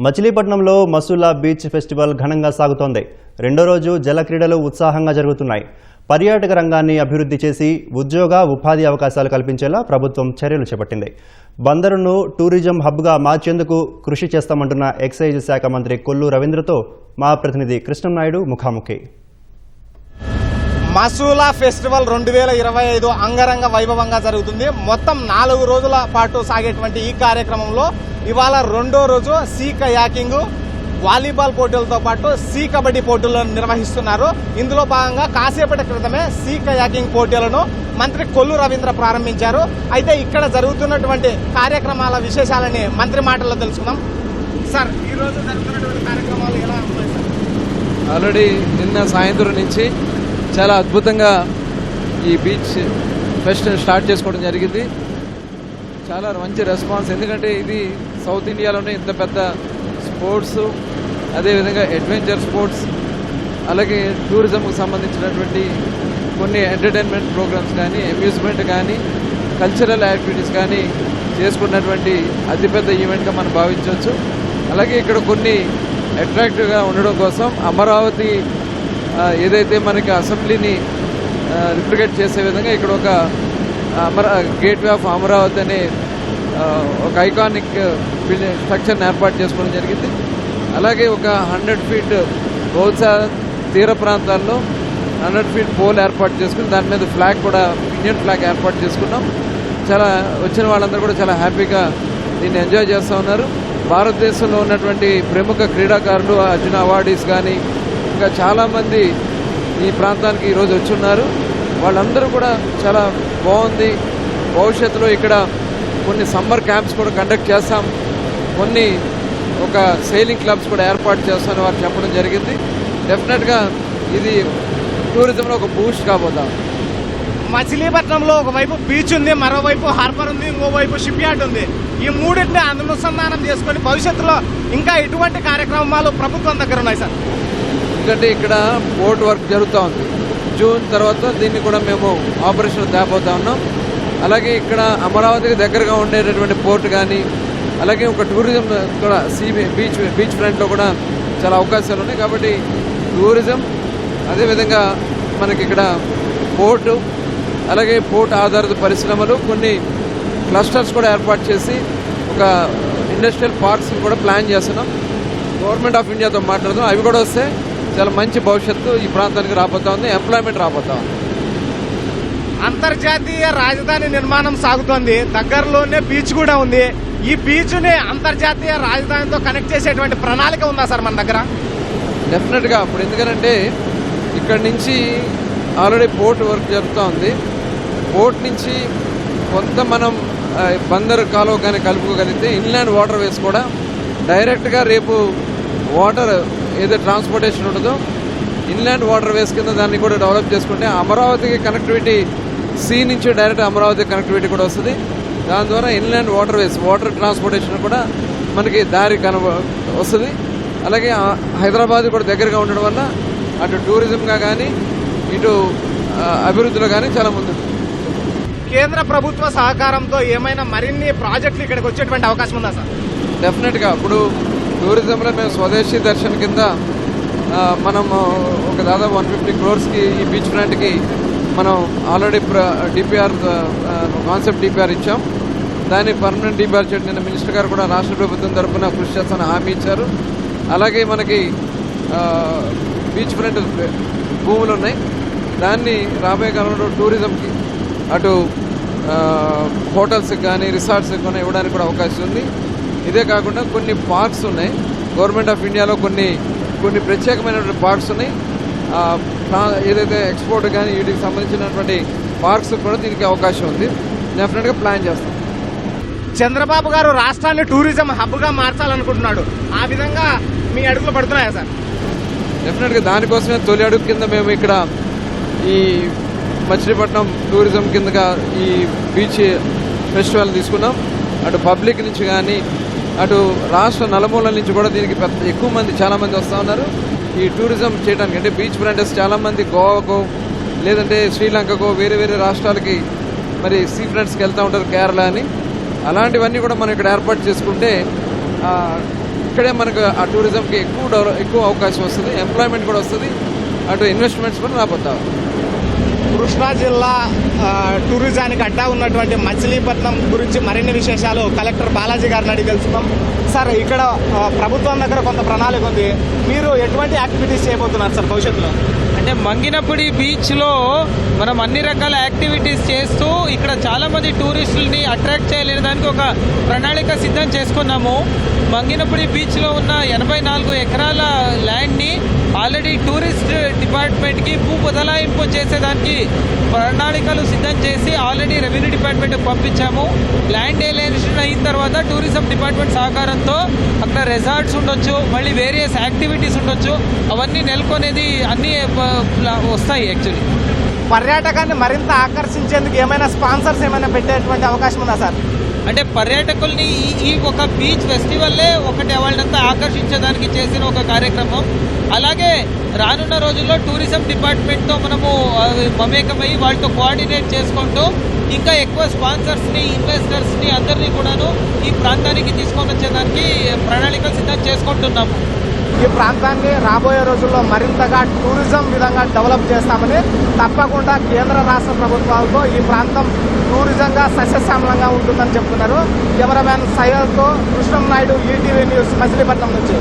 మచిలీపట్నంలో Masula beach festival ఘనంగా సాగుతోంది. రెండో రోజు జల క్రీడలు ఉత్సాహంగా జరుగుతున్నాయి. పర్యాటక రంగాన్ని అభివృద్ధి చేసి ఉద్యోగ ఉపాధి అవకాశాలు కల్పించేలా ప్రభుత్వం చర్యలు చేపట్టింది. బందరును టూరిజం హబ్గా మార్చేందుకు కృషి చేస్తామంటున్న ఎక్సైజ్ శాఖ మంత్రి కొల్లు రవీంద్రతో మా ప్రతినిధి కృష్ణంనాయుడు ముఖాముఖి. మసూలా ఫెస్టివల్ రెండు వేల ఇరవై ఐదు అంగరంగ వైభవంగా జరుగుతుంది. మొత్తం నాలుగు రోజుల పాటు సాగేటువంటి ఈ కార్యక్రమంలో ఇవాళ రెండో రోజు సీ కయాకింగ్ వాలీబాల్ పోటీలతో పాటు సీ కబడ్డీ పోటీలను నిర్వహిస్తున్నారు. ఇందులో భాగంగా కాసేపటి క్రితమే సీ కయాకింగ్ పోటీలను మంత్రి కొల్లు రవీంద్ర ప్రారంభించారు. అయితే ఇక్కడ జరుగుతున్నటువంటి కార్యక్రమాల విశేషాలని మంత్రి మాటల్లో తెలుసుకుందాం. సార్ ఈ రోజు జరుగుతున్నటువంటి కార్యక్రమాలు ఎలా ఉన్నాయి సార్? ఆల్రెడీ నిన్న సాయంత్రం నుంచి చాలా అద్భుతంగా ఈ బీచ్ ఫెస్ట్ స్టార్ట్ చేసుకోవడం జరిగింది. చాలా మంచి రెస్పాన్స్ ఎందుకంటే ఇది సౌత్ ఇండియాలోనే ఇంత పెద్ద స్పోర్ట్స్ అదేవిధంగా అడ్వెంచర్ స్పోర్ట్స్ అలాగే టూరిజంకు సంబంధించినటువంటి కొన్ని ఎంటర్టైన్మెంట్ ప్రోగ్రామ్స్ కానీ అమ్యూజ్మెంట్ కానీ కల్చరల్ యాక్టివిటీస్ కానీ చేసుకున్నటువంటి అతిపెద్ద ఈవెంట్గా మనం భావించవచ్చు. అలాగే ఇక్కడ కొన్ని అట్రాక్టివ్గా ఉండడం కోసం అమరావతి ఏదైతే మనకి అసెంబ్లీని రిప్లికేట్ చేసే విధంగా ఇక్కడ ఒక అమరా గేట్వే ఆఫ్ అమరావతి అనే ఒక ఐకానిక్ బిల్డింగ్ స్ట్రక్చర్ని ఏర్పాటు చేసుకోవడం జరిగింది. అలాగే ఒక హండ్రెడ్ ఫీట్ బహుశా తీర ప్రాంతాల్లో హండ్రెడ్ ఫీట్ పోల్ ఏర్పాటు చేసుకుని దాని మీద ఫ్లాగ్ కూడా ఇండియన్ ఫ్లాగ్ ఏర్పాటు చేసుకున్నాం. చాలా వచ్చిన వాళ్ళందరూ కూడా చాలా హ్యాపీగా దీన్ని ఎంజాయ్ చేస్తూ ఉన్నారు. భారతదేశంలో ఉన్నటువంటి ప్రముఖ క్రీడాకారులు అర్జున అవార్డీస్ కానీ ఇంకా చాలామంది ఈ ప్రాంతానికి ఈరోజు వచ్చి ఉన్నారు వాళ్ళందరూ కూడా చాలా బాగుంది. భవిష్యత్తులో ఇక్కడ కొన్ని సమ్మర్ క్యాంప్స్ కూడా కండక్ట్ చేస్తాం. కొన్ని ఒక సెయిలింగ్ క్లబ్స్ కూడా ఏర్పాటు చేస్తామని వారు చెప్పడం జరిగింది. డెఫినెట్గా ఇది టూరిజంలో ఒక బూస్ట్ కాబోతాం. మచిలీపట్నంలో ఒకవైపు బీచ్ ఉంది మరోవైపు హార్బర్ ఉంది ఇంకోవైపు షిప్ యార్డ్ ఉంది. ఈ మూడింటిని అనుసంధానం చేసుకొని భవిష్యత్తులో ఇంకా ఎటువంటి కార్యక్రమాలు ప్రభుత్వం దగ్గర ఉన్నాయి సార్. ఎందుకంటే ఇక్కడ బోట్ వర్క్ జరుగుతూ ఉంది. జూన్ తర్వాత దీన్ని కూడా మేము ఆపరేషన్ తేపోతా ఉన్నాం. అలాగే ఇక్కడ అమరావతికి దగ్గరగా ఉండేటటువంటి పోర్ట్ కానీ అలాగే ఒక టూరిజం కూడా సీ బీచ్ బీచ్ ఫ్రంట్లో కూడా చాలా అవకాశాలు ఉన్నాయి. కాబట్టి టూరిజం అదేవిధంగా మనకి ఇక్కడ పోర్టు అలాగే పోర్ట్ ఆధారిత పరిశ్రమలు కొన్ని క్లస్టర్స్ కూడా ఏర్పాటు చేసి ఒక ఇండస్ట్రియల్ పార్క్స్ కూడా ప్లాన్ చేస్తున్నాం. గవర్నమెంట్ ఆఫ్ ఇండియాతో మాట్లాడుతున్నాం. అవి కూడా వస్తే చాలా మంచి భవిష్యత్తు ఈ ప్రాంతానికి రాబోతా ఉంది ఎంప్లాయ్మెంట్ రాబోతా ఉంది. అంతర్జాతీయ రాజధాని నిర్మాణం సాగుతోంది దగ్గరలోనే బీచ్ కూడా ఉంది. ఈ బీచ్ని అంతర్జాతీయ రాజధానితో కనెక్ట్ చేసేటువంటి ప్రణాళిక ఉందా సార్ మన దగ్గర? డెఫినెట్గా అప్పుడు ఎందుకంటే ఇక్కడ నుంచి ఆల్రెడీ పోర్ట్ వర్క్ జరుగుతూ ఉంది. పోర్ట్ నుంచి కొంత మనం బందరు కాలువ కానీ కలుపుకోగలిగితే ఇన్లాండ్ వాటర్ వేస్ కూడా డైరెక్ట్గా రేపు వాటర్ ఏదో ట్రాన్స్పోర్టేషన్ ఉంటుందో ఇన్లాండ్ వాటర్ వేస్ కింద దాన్ని కూడా డెవలప్ చేసుకుంటే అమరావతికి కనెక్టివిటీ సీ నుంచి డైరెక్ట్ అమరావతి కనెక్టివిటీ కూడా వస్తుంది. దాని ద్వారా inland waterways water transportation కూడా మనకి దారి కన వస్తుంది. అలాగే హైదరాబాద్ కూడా దగ్గరగా ఉండడం వల్ల అటు టూరిజంగా కానీ ఇటు అభివృద్ధిలో కానీ చాలా ముందు కేంద్ర ప్రభుత్వ సహకారంతో ఏమైనా మరిన్ని ప్రాజెక్టులు ఇక్కడికి వచ్చేటువంటి అవకాశం ఉందా సార్? డెఫినెట్గా ఇప్పుడు టూరిజంలో మేము స్వదేశీ దర్శన్ కింద మనము మనం ఒక దాదాపు వన్ ఫిఫ్టీ క్రోర్స్కి ఈ బీచ్ ఫ్రంట్కి మనం ఆల్రెడీ డిపిఆర్ కాన్సెప్ట్ డిపిఆర్ ఇచ్చాం. దాన్ని పర్మనెంట్ డిపిఆర్ చేయడం నిన్న మినిస్టర్ గారు కూడా రాష్ట్ర ప్రభుత్వం తరఫున కృషి చేస్తానని హామీ ఇచ్చారు. అలాగే మనకి బీచ్ ఫ్రంట్ భూములు ఉన్నాయి. దాన్ని రాబోయే కాలంలో టూరిజంకి అటు హోటల్స్కి కానీ రిసార్ట్స్కి కానీ ఇవ్వడానికి కూడా అవకాశం ఉంది. ఇదే కాకుండా కొన్ని పార్క్స్ ఉన్నాయి. గవర్నమెంట్ ఆఫ్ ఇండియాలో కొన్ని కొన్ని ప్రత్యేకమైనటువంటి పార్క్స్ ఉన్నాయి. ఏదైతే ఎక్స్పోర్ట్ కానీ వీటికి సంబంధించినటువంటి పార్క్స్ కూడా దీనికి అవకాశం ఉంది. డెఫినెట్గా ప్లాన్ చేస్తాం. చంద్రబాబు గారు రాష్ట్రాన్ని టూరిజం హబ్గా మార్చాలనుకుంటున్నాడు. ఆ విధంగా మీ అడుగులు పడుతున్నాయా సార్? డెఫినెట్గా దానికోసమే తొలి అడుగు కింద మేము ఇక్కడ ఈ మచిలీపట్నం టూరిజం కిందగా ఈ బీచ్ ఫెస్టివల్ తీసుకున్నాం. అటు పబ్లిక్ నుంచి కానీ అటు రాష్ట్ర నలుమూలల నుంచి కూడా దీనికి పెద్ద ఎక్కువ మంది చాలామంది వస్తూ ఉన్నారు. ఈ టూరిజం చేయడానికి అంటే బీచ్ ఫ్రంటర్స్ చాలామంది గోవాకు లేదంటే శ్రీలంకకు వేరే వేరే రాష్ట్రాలకి మరి సీ ఫ్రంట్స్కి వెళ్తూ ఉంటారు కేరళ అని. అలాంటివన్నీ కూడా మనం ఇక్కడ ఏర్పాటు చేసుకుంటే ఇక్కడే మనకు ఆ టూరిజంకి ఎక్కువ డెవలప్ ఎక్కువ అవకాశం వస్తుంది ఎంప్లాయ్మెంట్ కూడా వస్తుంది అటు ఇన్వెస్ట్మెంట్స్ కూడా రాబోతాయి కృష్ణా జిల్లా టూరిజానికి అడ్డా ఉన్నటువంటి మచిలీపట్నం గురించి మరిన్ని విశేషాలు కలెక్టర్ బాలాజీ గారిని అడిగి తెలుసుకుందాం. సార్ ఇక్కడ ప్రభుత్వం దగ్గర కొంత ప్రణాళిక ఉంది. మీరు ఎటువంటి యాక్టివిటీస్ చేయబోతున్నారు సార్ భవిష్యత్తులో? అంటే మంగినపూడి బీచ్లో మనం అన్ని రకాల యాక్టివిటీస్ చేస్తూ ఇక్కడ చాలామంది టూరిస్టులని అట్రాక్ట్ చేయలేని దానికి ఒక ప్రణాళిక సిద్ధం చేసుకున్నాము. మంగినపూడి బీచ్లో ఉన్న ఎనభై నాలుగు ఎకరాల ల్యాండ్ని డిపార్ట్మెంట్కి భూ బదలాయింపు చేసేదానికి ప్రణాళికలు సిద్ధం చేసి ఆల్రెడీ రెవెన్యూ డిపార్ట్మెంట్కి పంపించాము. ల్యాండ్ ఏలేషన్ అయిన తర్వాత టూరిజం డిపార్ట్మెంట్ సహకారంతో అక్కడ రెసార్ట్స్ ఉండొచ్చు మళ్ళీ వేరియస్ యాక్టివిటీస్ ఉండొచ్చు. అవన్నీ నెలకొనేది అన్నీ ప్లా- వస్తాయి యాక్చువల్లీ. పర్యాటకాన్ని మరింత ఆకర్షించేందుకు ఏమైనా స్పాన్సర్స్ ఏమైనా పెట్టేటువంటి అవకాశం ఉందా సార్? అంటే పర్యాటకుల్ని ఈ ఈ ఒక బీచ్ ఫెస్టివల్లే ఒకటి వాళ్ళంతా ఆకర్షించడానికి చేసిన ఒక కార్యక్రమం. అలాగే రానున్న రోజుల్లో టూరిజం డిపార్ట్మెంట్తో మనము మమేకమై వాళ్ళతో కోఆర్డినేట్ చేసుకుంటూ ఇంకా ఎక్కువ స్పాన్సర్స్ని ఇన్వెస్టర్స్ని అందరినీ కూడాను ఈ ప్రాంతానికి తీసుకొని వచ్చేదానికి ప్రణాళికలు సిద్ధం చేసుకుంటున్నాము. ఈ ప్రాంతాన్ని రాబోయే రోజుల్లో మరింతగా టూరిజం విధంగా డెవలప్ చేస్తామని తప్పకుండా కేంద్ర రాష్ట్ర ప్రభుత్వాలతో ఈ ప్రాంతం టూరిజంగా సస్యశ్యామలంగా ఉంటుందని చెప్తున్నారు. కెమెరామ్యాన్ సయ్యద్తో కృష్ణం నాయుడు ఈటీవీ న్యూస్ మచిలీపట్నం నుంచి.